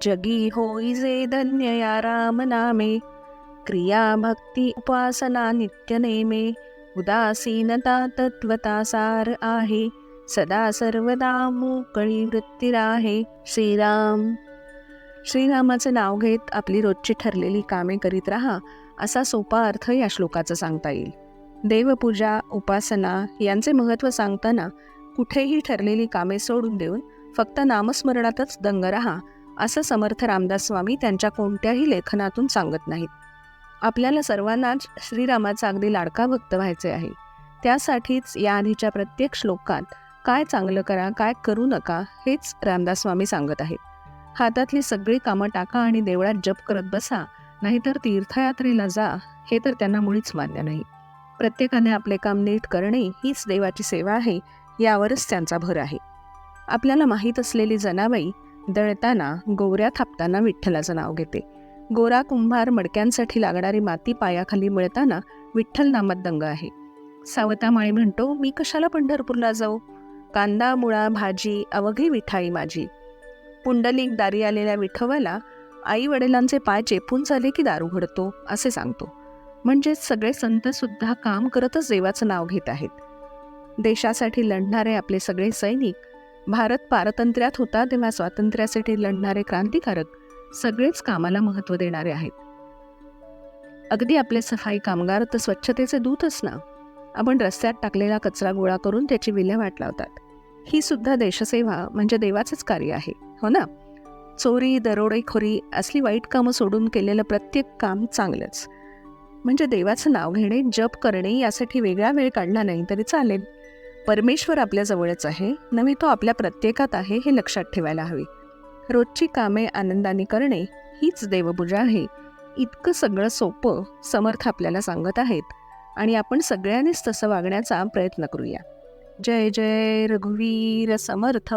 जगी होई जे धन्य या राम नामे क्रिया भक्ती उपासना नित्य नेमे. उदासीनता तत्वता सार आहे. सदा सर्वदा मोकळी वृत्ती राहे. श्रीराम. श्रीरामाचं नाव घेत आपली रोजची ठरलेली कामे करीत राहा असा सोपा अर्थ या श्लोकाचा सांगता येईल. देवपूजा उपासना यांचे महत्त्व सांगताना कुठेही ठरलेली कामे सोडून देऊन फक्त नामस्मरणातच दंग राहा. असं समर्थ रामदास स्वामी त्यांच्या कोणत्याही लेखनातून सांगत नाहीत. आपल्याला सर्वांनाच श्रीरामाचा अगदी लाडका भक्त व्हायचे आहे. त्यासाठीच या आधीच्या प्रत्येक श्लोकात काय चांगलं करा काय करू नका हेच रामदास स्वामी सांगत आहेत. हातातली सगळी कामं टाका आणि देवळात जप करत बसा नाहीतर तीर्थयात्रेला जा हे तर त्यांना मुळीच मान्य नाही. प्रत्येकाने आपले काम नीट करणे हीच देवाची सेवा आहे यावरच त्यांचा भर आहे. आपल्याला माहीत असलेली जनाबाई दळताना गोवऱ्या थापताना विठ्ठलाचं नाव घेते. गोरा कुंभार मडक्यांसाठी लागणारी माती पायाखाली मिळताना विठ्ठल नामात दंग आहे. सावतामाळी म्हणतो मी कशाला पंढरपूरला जाऊ? कांदा मुळा भाजी अवघी विठाई माझी. पुंडलिक दारी आलेल्या विठवाला आई वडिलांचे पाय चेपून झाले की दारू घडतो असे सांगतो. म्हणजेच सगळे संत सुद्धा काम करतच देवाचं नाव घेत आहेत. देशासाठी लढणारे आपले सगळे सैनिक भारत पारतंत्र्यात होता तेव्हा स्वातंत्र्यासाठी लढणारे क्रांतिकारक सगळेच कामाला महत्त्व देणारे आहेत. अगदी आपले सफाई कामगार तर स्वच्छतेचे दूतच ना. आपण रस्त्यात टाकलेला कचरा गोळा करून त्याची विल्हेवाट लावतात. ही सुद्धा देशसेवा म्हणजे देवाचंच कार्य आहे हो ना? चोरी दरोडेखोरी असली वाईट कामं सोडून केलेलं प्रत्येक काम चांगलंच. म्हणजे देवाचं नाव घेणे जप करणे यासाठी वेगळा वेळ काढला नाही तरी चालेल. परमेश्वर आपल्याजवळच आहे नव्हे तो आपल्या प्रत्येकात आहे हे लक्षात ठेवायला हवे. रोजची कामे आनंदाने करणे हीच देवपूजा आहे. इतकं सगळं सोपं समर्थ आपल्याला सांगत आहेत आणि आपण सगळ्यांनीच तसं वागण्याचा प्रयत्न करूया. जय जय रघुवीर समर्थ.